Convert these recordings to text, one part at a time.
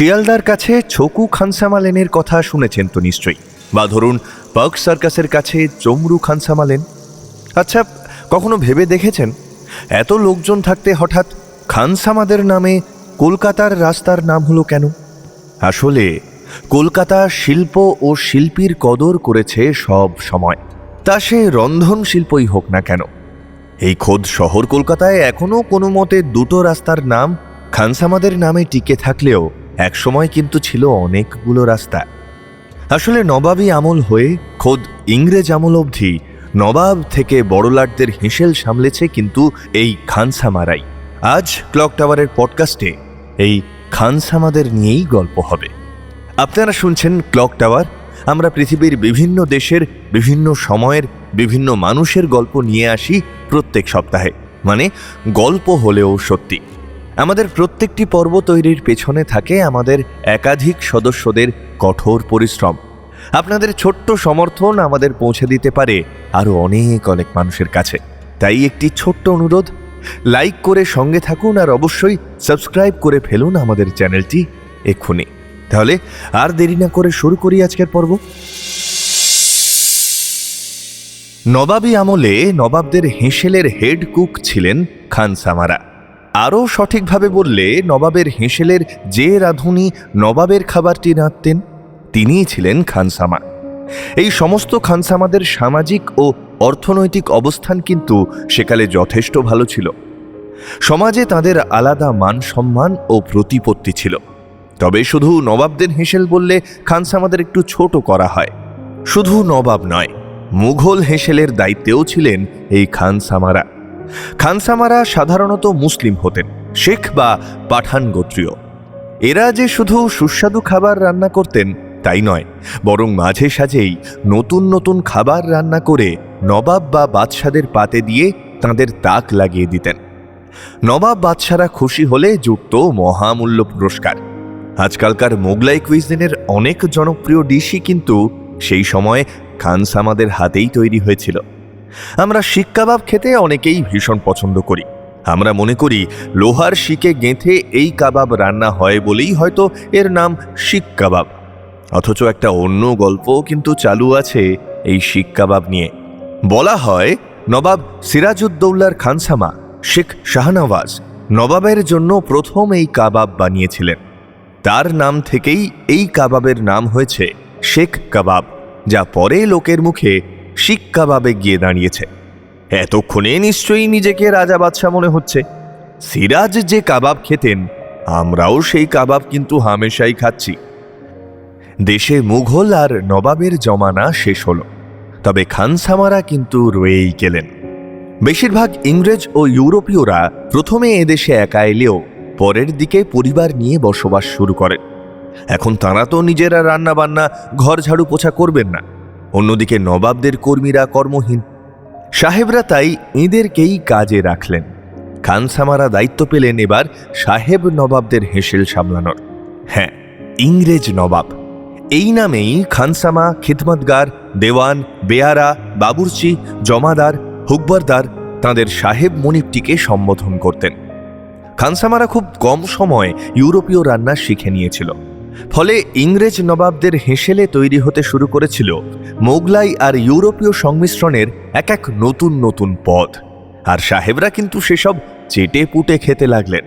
শিয়ালদার কাছে ছকু খানসামা লেনের কথা শুনেছেন তো নিশ্চয়ই। বা ধরুন, পার্ক সার্কাসের কাছে চমরু খানসামা লেন আচ্ছা কখনো ভেবে দেখেছেন? এত লোকজন থাকতে হঠাৎ খানসামাদের নামে কলকাতার রাস্তার নাম হলো কেন? আসলে, কলকাতা শিল্প ও শিল্পীর কদর করেছে সব সময়। তা সে রন্ধন শিল্পই হোক না কেন। এই খোদ শহর কলকাতায় এখনও কোনো মতে দুটো রাস্তার নাম খানসামাদের নামে টিকে থাকলেও একসময় কিন্তু ছিল অনেকগুলো রাস্তা। আসলে নবাবী আমল হয়ে খোদ ইংরেজ আমল অবধি নবাব থেকে বড়লাটদের হেঁসেল সামলেছে কিন্তু এই খানসামারাই। আজ ক্লক টাওয়ারের পডকাস্টে এই খানসামাদের নিয়েই গল্প হবে। আপনারা শুনছেন ক্লক টাওয়ার। আমরা পৃথিবীর বিভিন্ন দেশের, বিভিন্ন সময়ের, বিভিন্ন মানুষের গল্প নিয়ে আসি প্রত্যেক সপ্তাহে। মানে গল্প হলেও সত্যি। আমাদের প্রত্যেকটি পর্ব তৈরির পেছনে থাকে আমাদের একাধিক সদস্যদের কঠোর পরিশ্রম। আপনাদের ছোট্ট সমর্থন আমাদের পৌঁছে দিতে পারে আরও অনেক অনেক মানুষের কাছে। তাই একটি ছোট্ট অনুরোধ, লাইক করে সঙ্গে থাকুন আর অবশ্যই সাবস্ক্রাইব করে ফেলুন আমাদের চ্যানেলটি এক্ষুনি। তাহলে আর দেরি না করে শুরু করি আজকের পর্ব। নবাবী আমলে নবাবদের হেঁসেলের হেড কুক ছিলেন খান সামারা। আরও সঠিকভাবে বললে, নবাবের হেঁসেলের যে রাঁধুনি নবাবের খাবারটি রাঁধতেন, তিনিই ছিলেন খানসামা এই সমস্ত খানসামাদের সামাজিক ও অর্থনৈতিক অবস্থান কিন্তু সেকালে যথেষ্ট ভালো ছিল। সমাজে তাদের আলাদা মান সম্মান ও প্রতিপত্তি ছিল। তবে শুধু নবাবদের হেঁসেল বললে খানসামাদের একটু ছোট করা হয়। শুধু নবাব নয়, মুঘল হেঁসেলের দায়িত্বেও ছিলেন এই খানসামারা খানসামারা সাধারণত মুসলিম হতেন, শেখ বা পাঠান গোত্রীয়। এরা যে শুধু সুস্বাদু খাবার রান্না করতেন, তাই নয়, বরং মাঝে সাঝেই নতুন নতুন খাবার রান্না করে নবাব বা বাদশাদের পাতে দিয়ে তাদের তাক লাগিয়ে দিতেন। নবাব বাদশারা খুশি হলে যুক্ত মহামূল্য পুরস্কার। আজকালকার মোগলাই কুইজিনের অনেক জনপ্রিয় ডিশই কিন্তু সেই সময় খানসামাদের হাতেই তৈরি হয়েছিল। আমরা শিক কাবাব খেতে অনেকেই ভীষণ পছন্দ করি। আমরা মনে করি লোহার শিকে গেঁথে এই কাবাব রান্না হয় বলেই হয়তো এর নাম শিক কাবাব। অথচ একটা অন্য গল্প কিন্তু চালু আছে এই শিক কাবাব নিয়ে। বলা হয়, নবাব সিরাজউদ্দৌলার খানসামা, শেখ শাহনওয়াজ, নবাবের জন্য প্রথম এই কাবাব বানিয়েছিলেন। তার নাম থেকেই এই কাবাবের নাম হয়েছে শেখ কাবাব, যা পরে লোকের মুখে শিক কাবাবে গিয়ে দাঁড়িয়েছে। এতক্ষণে নিশ্চয়ই নিজেকে রাজা বাদশাহ মনে হচ্ছে। সিরাজ যে কাবাব খেতেন, আমরাও সেই কাবাব কিন্তু হামেশাই খাচ্ছি। দেশে মুঘল আর নবাবের জমানা শেষ হলো, তবে খানসামারা কিন্তু রয়েই গেলেন। বেশিরভাগ ইংরেজ ও ইউরোপীয়রা প্রথমে এদেশে একা এলেও পরের দিকে পরিবার নিয়ে বসবাস শুরু করেন। এখন তারা তো নিজেরা রান্না বান্না ঘর ঝাড়ু পোছা করবেন না। অন্যদিকে নবাবদের কর্মীরা কর্মহীন। সাহেবরা তাই এঁদেরকেই কাজে রাখলেন। খানসামারা দায়িত্ব পেলেন এবার সাহেব নবাবদের হেসেল সামলানোর। হ্যাঁ ইংরেজ নবাব। এই নামেই খানসামা খিদমতগার, দেওয়ান, বেয়ারা, বাবুরচি, জমাদার, হুকবরদার তাদের সাহেব মনিবটিকে সম্বোধন করতেন। খানসামারা খুব কম সময় ইউরোপীয় রান্না শিখে নিয়েছিল। ফলে ইংরেজ নবাবদের হেঁসেলে তৈরি হতে শুরু করেছিল মোগলাই আর ইউরোপীয় সংমিশ্রণের এক এক নতুন নতুন পদ আর সাহেবরা কিন্তু সেসব চেটে পুটে খেতে লাগলেন।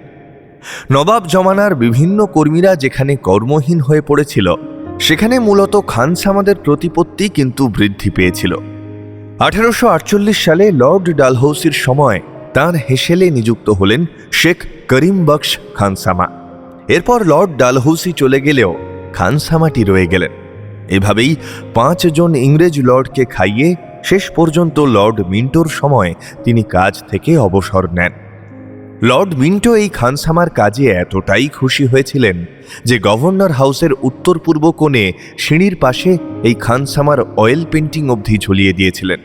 নবাব জমানার বিভিন্ন কর্মীরা যেখানে কর্মহীন হয়ে পড়েছিল, সেখানে মূলত খানসামাদের প্রতিপত্তি কিন্তু বৃদ্ধি পেয়েছিল। আঠারোশো আটচল্লিশ সালে লর্ড ডালহৌসির সময় তার হেসেলে নিযুক্ত হলেন শেখ করিম বক্স খানসামা এরপর লর্ড ডালহৌসি চলে গেলেও খানসামাটি রয়ে গেলেন। এভাবেই পাঁচজন ইংরেজ লর্ডকে খাইয়ে শেষ পর্যন্ত লর্ড মিন্টোর সময় তিনি কাজ থেকে অবসর নেন। লর্ড মিন্টো এই খানসামার কাজে এতটাই খুশি হয়েছিলেন যে গভর্নর হাউসের উত্তর পূর্ব কোণে সিঁড়ির পাশে এই খানসামার অয়েল পেন্টিং অবধি ঝুলিয়ে দিয়েছিলেন।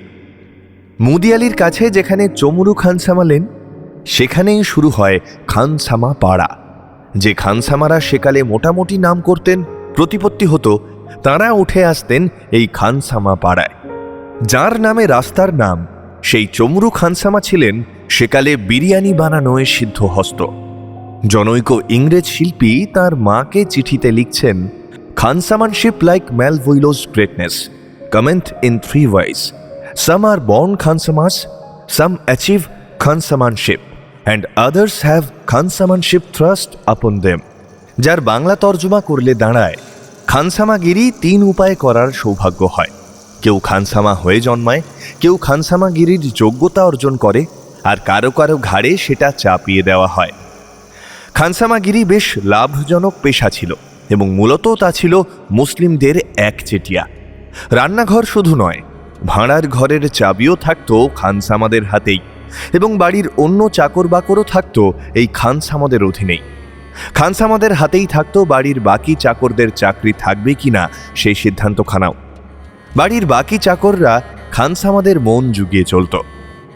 মুদিয়ালির কাছে যেখানে চমরু খানসামা লেন, সেখানেই শুরু হয় খানসামা পাড়া। যে খানসামারা সেকালে মোটামুটি নাম করতেন, প্রতিপত্তি হতো, তাঁরা উঠে আসতেন এই খানসামা পাড়ায়। যার নামে রাস্তার নাম, সেই চমরু খানসামা ছিলেন সেকালে বিরিয়ানি বানানোয় সিদ্ধ হস্ত জনৈক ইংরেজ শিল্পী তার মাকে চিঠিতে লিখছেন, khansamanship like Malvolio's greatness comes in three ways some are born khansamas some achieve khansamanship and others have khansamanship thrust upon them যার বাংলা তর্জমা করলে দাঁড়ায়। খানসামাগিরি তিন উপায়ে করার সৌভাগ্য হয়। কেউ খানসামা হয়ে জন্মায়, কেউ খানসামাগিরির যোগ্যতা অর্জন করে, আর কারও কারও ঘাড়ে সেটা চাপিয়ে দেওয়া হয়। খানসামাগিরি বেশ লাভজনক পেশা ছিল, এবং মূলত তা ছিল মুসলিমদের একচেটিয়া। রান্নাঘর শুধু নয়, ভাঁড়ার ঘরের চাবিও থাকতো খানসামাদের হাতেই। এবং বাড়ির অন্য চাকর বাকরও থাকতো এই খানসামাদের অধীনেই। খানসামাদের হাতেই থাকতো বাড়ির বাকি চাকরদের চাকরি থাকবে কিনা সেই সিদ্ধান্ত খানাও বাড়ির বাকি চাকররা খানসামাদের মন জুগিয়ে চলত।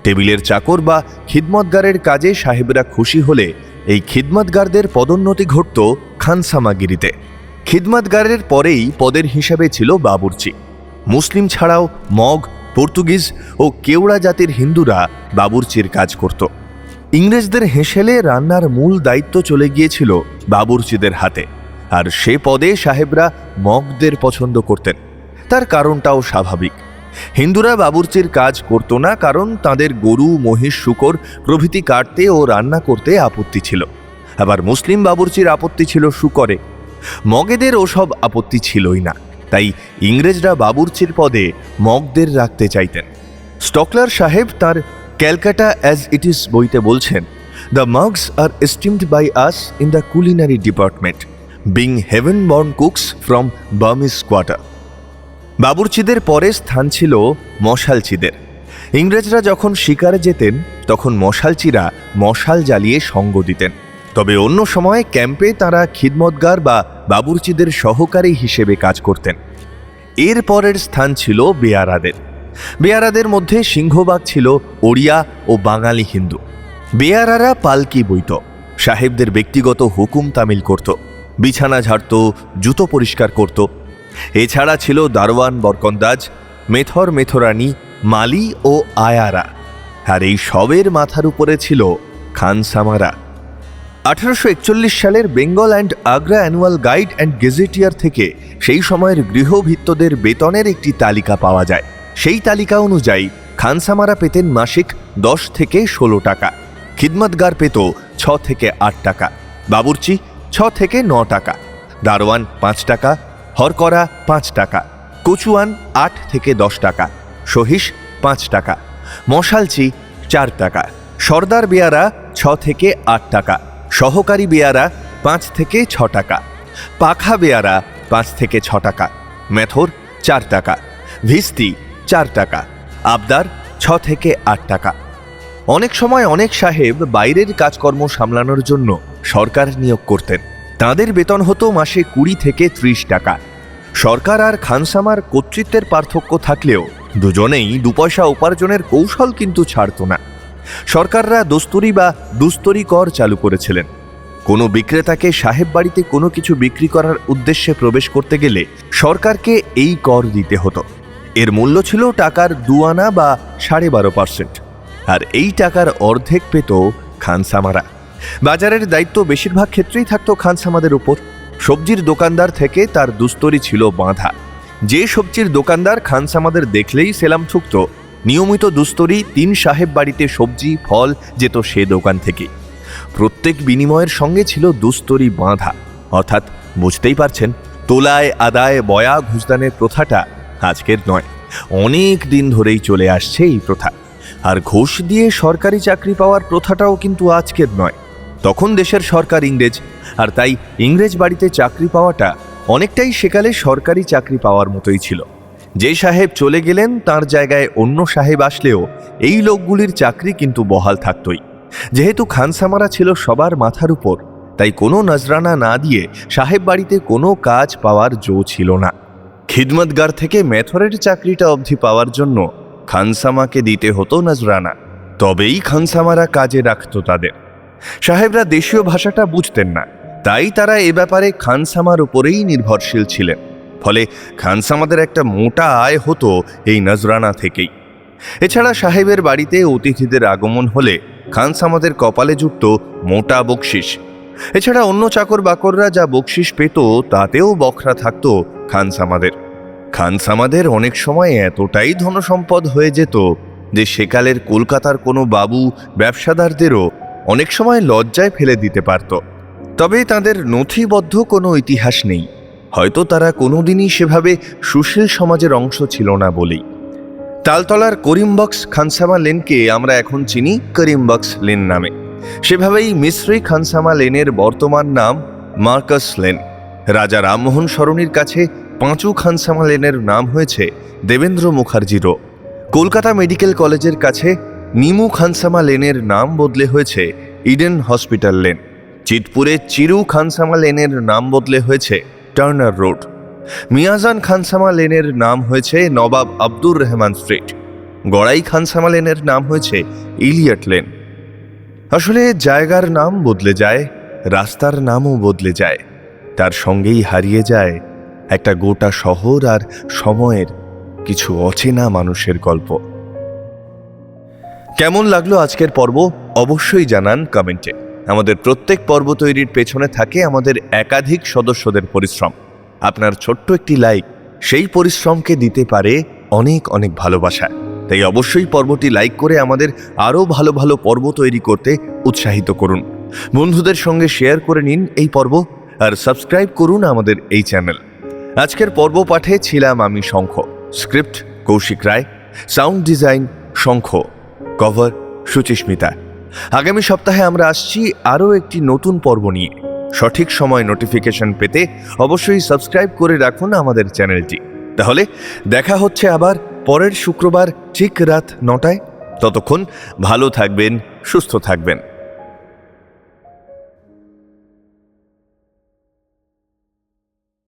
টেবিলের চাকর বা খিদমতগারের কাজে সাহেবরা খুশি হলে এই খিদমতগারদের পদোন্নতি ঘটত খানসামাগিরিতে খিদমতগারের পরেই পদের হিসাবে ছিল বাবুর্চি। মুসলিম ছাড়াও মগ পর্তুগিজ ও কেওড়া জাতির হিন্দুরা বাবুর্চির কাজ করত। ইংরেজদের হেসেলে রান্নার মূল দায়িত্ব চলে গিয়েছিল বাবুর্চিদের হাতে, আর সে পদে সাহেবরা মগদের পছন্দ করতেন। তার কারণটাও স্বাভাবিক। হিন্দুরা বাবুর্চির কাজ করত না, কারণ তাদের গরু, মহিষ, শুকর প্রভৃতি কাটতে ও রান্না করতে আপত্তি ছিল। আবার মুসলিম বাবুর্চির আপত্তি ছিল শুকরে। মগেদের ওসব আপত্তি ছিলই না। তাই ইংরেজরা বাবুর্চির পদে মগদের রাখতে চাইতেন। স্টকলার সাহেব তার ক্যালকাটা অ্যাজ ইট ইজ বইতে বলছেন the Mughs are esteemed by us in the culinary department being heaven born cooks from Burmese quarter বাবুরচিদের পরে স্থান ছিল মশালচিদের। ইংরেজরা যখন শিকারে যেতেন, তখন মশালচিরা মশাল জ্বালিয়ে সঙ্গ দিতেন। তবে অন্য সময় ক্যাম্পে তারা খিদমতগার বা বাবুরচিদের সহকারী হিসেবে কাজ করতেন। এর পরের স্থান ছিল বেয়ারাদের। বেয়ারাদের মধ্যে সিংহবাগ ছিল ওড়িয়া ও বাঙালি হিন্দু। বেয়ারারা পালকি বইত। সাহেবদের ব্যক্তিগত হুকুম তামিল করত। বিছানা ঝাড়ত, জুতো পরিষ্কার করত। এছাড়া ছিল দারোয়ান বরকন্দাজ, মেথর মেথরানি, মালি ও আয়ারা। আর এই সবের মাথার উপরে ছিল খানসামারা। আঠারোশো একচল্লিশ সালের Bengal and Agra annual guide and gazetteer থেকে সেই সময়ের গৃহভিত্তদের বেতনের একটি তালিকা পাওয়া যায়। সেই তালিকা অনুযায়ী খানসামারা পেতেন মাসিক দশ থেকে ষোলো টাকা, খিদমতগার পেত ছ থেকে আট টাকা, বাবুর্চি ছ থেকে ন টাকা, দারোয়ান পাঁচ টাকা, হরকরা পাঁচ টাকা, কচুয়ান আট থেকে দশ টাকা সহিস পাঁচ টাকা, মশালচি চার টাকা, সর্দার বেয়ারা ছ থেকে আট টাকা সহকারী বেয়ারা পাঁচ থেকে ছ টাকা। পাখা বেয়ারা পাঁচ থেকে ছ টাকা। মেথর চার টাকা। ভিস্তি চার টাকা। আবদার ছ থেকে আট টাকা। অনেক সময় অনেক সাহেব বাইরের কাজকর্ম সামলানোর জন্য সরকার নিয়োগ করতেন। তাদের বেতন হতো মাসে কুড়ি থেকে ত্রিশ টাকা। সরকার আর খানসামার কর্তৃত্বের পার্থক্য থাকলেও দুজনেই দুপয়সা উপার্জনের কৌশল কিন্তু ছাড়ত না। সরকাররা দস্তুরি বা দুস্তরি কর চালু করেছিলেন। কোনো বিক্রেতাকে সাহেব বাড়িতে কোনো কিছু বিক্রি করার উদ্দেশ্যে প্রবেশ করতে গেলে সরকারকে এই কর দিতে হতো। এর মূল্য ছিল টাকার দুয়ানা বা সাড়ে বারো পার্সেন্ট। আর এই টাকার অর্ধেক পেত খানসামারা। বাজারের দায়িত্ব বেশিরভাগ ক্ষেত্রেই থাকতো খানসামাদের উপর। সবজির দোকানদার থেকে তার দুস্তরি ছিল বাঁধা। যে সবজির দোকানদার খানসামাদের দেখলেই সেলাম ঠুকত নিয়মিত দুস্তরি, তিন সাহেব বাড়িতে সবজি, ফল, যেত সে দোকান থেকে। প্রত্যেক বিনিময়ের সঙ্গে ছিল দুস্তরি বাঁধা। অর্থাৎ বুঝতেই পারছেন, তোলায়, আদায়, বয়া, ঘুষদানের প্রথাটা আজকের নয়। অনেক দিন ধরেই চলে আসছে এই প্রথা। আর ঘুষ দিয়ে সরকারি চাকরি পাওয়ার প্রথাটাও কিন্তু আজকের নয়। তখন দেশের সরকার ইংরেজ, আর তাই ইংরেজ বাড়িতে চাকরি পাওয়াটা অনেকটাই সেকালে সরকারি চাকরি পাওয়ার মতোই ছিল। যে সাহেব চলে গেলেন, তার জায়গায় অন্য সাহেব আসলেও এই লোকগুলির চাকরি কিন্তু বহাল থাকতই। যেহেতু খানসামারা ছিল সবার মাথার উপর, তাই কোনো নজরানা না দিয়ে সাহেব বাড়িতে কোনো কাজ পাওয়ার জো ছিল না। খিদমতগার থেকে মেথরের চাকরিটা অবধি পাওয়ার জন্য খানসামাকে দিতে হতো নজরানা, তবেই খানসামারা কাজে রাখত তাদের। সাহেবরা দেশীয় ভাষাটা বুঝতেন না, তাই তারা এ ব্যাপারে খানসামার উপরেই নির্ভরশীল ছিলেন। ফলে খানসামাদের একটা মোটা আয় হতো এই নজরানা থেকেই। এছাড়া সাহেবের বাড়িতে অতিথিদের আগমন হলে খানসামাদের কপালে জুটত মোটা বকশিস। এছাড়া অন্য চাকর বাকররা যা বকশিস পেত, তাতেও বখরা থাকত খানসামাদের খানসামাদের অনেক সময় এতটাই ধনসম্পদ হয়ে যেত যে সেকালের কলকাতার কোনো বাবু ব্যবসাদারদেরও অনেক সময় লজ্জায় ফেলে দিতে পারত। তবে তাদের নথিবদ্ধ কোনো ইতিহাস নেই। হয়তো তারা কোনোদিনই সেভাবে সুশীল সমাজের অংশ ছিল না বলেই। তালতলার করিমবক্স খানসামা লেনকে আমরা এখন চিনি করিমবক্স লেন নামে। সেভাবেই মিশ্রী খানসামা লেনের বর্তমান নাম মার্কাস লেন। রাজা রামমোহন সরণির কাছে পাঁচু খানসামা লেনের নাম হয়েছে দেবেন্দ্র মুখার্জিরও। কলকাতা মেডিকেল কলেজের কাছে নিমু খানসামা লেনের নাম বদলে হয়েছে ইডেন হসপিটাল লেন। চিতপুরে চিরু খানসামা লেনের নাম বদলে হয়েছে টার্নার রোড মিয়াজান খানসামা লেনের নাম হয়েছে নবাব আব্দুর রহমান স্ট্রিট। গড়াই খানসামা লেনের নাম হয়েছে ইলিয়ট লেন। আসলে জায়গার নাম বদলে যায়, রাস্তার নামও বদলে যায়। তার সঙ্গেই হারিয়ে যায় একটা গোটা শহর আর সময়ের কিছু অচেনা মানুষের গল্প। কেমন লাগল আজকের পর্ব? অবশ্যই জানান কমেন্টে। আমাদের প্রত্যেক পর্ব তৈরির পেছনে থাকে আমাদের একাধিক সদস্যদের পরিশ্রম। আপনার ছোট্ট একটি লাইক সেই পরিশ্রমকে দিতে পারে অনেক অনেক ভালোবাসা। তাই অবশ্যই পর্বটি লাইক করে আমাদের আরও ভালো ভালো পর্ব তৈরি করতে উৎসাহিত করুন। বন্ধুদের সঙ্গে শেয়ার করে নিন এই পর্ব আর সাবস্ক্রাইব করুন আমাদের এই চ্যানেল। আজকের পর্ব পাঠে ছিলাম আমি Shankha, script Kaushik Ray, sound design Shankha, cover Suchismita. আগামী সপ্তাহে আমরা আসছি আরও একটি নতুন পর্ব নিয়ে। সঠিক সময় নোটিফিকেশন পেতে অবশ্যই সাবস্ক্রাইব করে রাখুন আমাদের চ্যানেলটি। তাহলে দেখা হচ্ছে আবার পরের শুক্রবার ঠিক রাত নটায়। ততক্ষণ ভালো থাকবেন, সুস্থ থাকবেন।